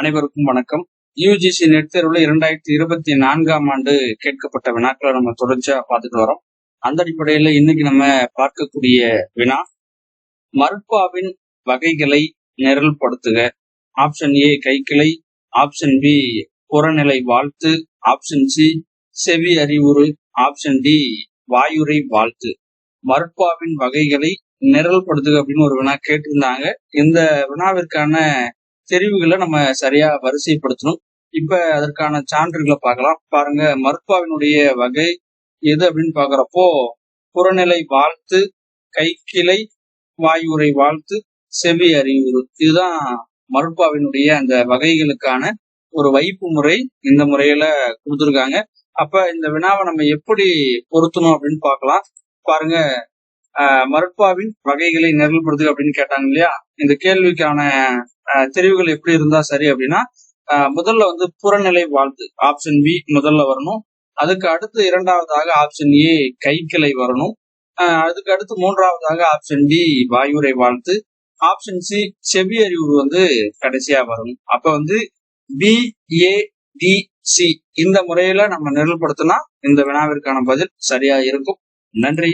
அனைவருக்கும் வணக்கம். UGC net தேர்வுல இரண்டாயிரத்தி இருபத்தி நான்காம் ஆண்டு கேட்கப்பட்ட வினாக்களை நம்ம தொடர்ச்சியா பார்த்துட்டு வரோம். அந்த அடிப்படையில இன்னைக்கு நம்ம பார்க்கக்கூடிய வினா மருட்பாவின் வகைகளை நிரல்படுத்துக. ஆப்ஷன் ஏ கைக்கிளை. ஆப்ஷன் பி புறநிலை வாழ்த்து. ஆப்ஷன் சி செவி அறிவுறு. ஆப்ஷன் டி வாயுரை வாழ்த்து. மருட்பாவின் வகைகளை நிரல்படுத்துக அப்படின்னு ஒரு வினா கேட்டிருந்தாங்க. இந்த வினாவிற்கான தெரிவுகளை நம்ம சரியா வரிசைப்படுத்தணும். இப்ப அதற்கான சான்றுகளை பார்க்கலாம். பாருங்க மருட்பாவினுடைய வகை எது அப்படின்னு பாக்குறப்போ புறநிலை வாழ்த்து கைக்கிளை வாயுரை வாழ்த்து செவி அறிவுறு. இதுதான் மருட்பாவினுடைய அந்த வகைகளுக்கான ஒரு வைப்பு முறை. இந்த முறையில கொடுத்துருக்காங்க. அப்ப இந்த வினாவை நம்ம எப்படி பொருத்தணும் அப்படின்னு பார்க்கலாம். பாருங்க மருட்பாவின் வகைகளை நிரல்படுத்துக அப்படின்னு கேட்டாங்க இல்லையா? இந்த கேள்விக்கான தெரிவுகள் எப்படி இருந்தா சரி அப்படின்னா முதல்ல வந்து புறநிலை வாழ்த்து ஆப்ஷன் பி முதல்ல வரணும். அதுக்கு அடுத்து இரண்டாவதாக ஆப்ஷன் ஏ கைக்கிளை வரணும். அதுக்கு அடுத்து மூன்றாவதாக ஆப்ஷன் டி வாயுரை வாழ்த்து. ஆப்ஷன் சி செவி அறிவு வந்து கடைசியா வரணும். அப்ப வந்து பி ஏ டி சி இந்த முறையில நம்ம நிரல்படுத்தினா இந்த வினாவிற்கான பதில் சரியா இருக்கும். நன்றி.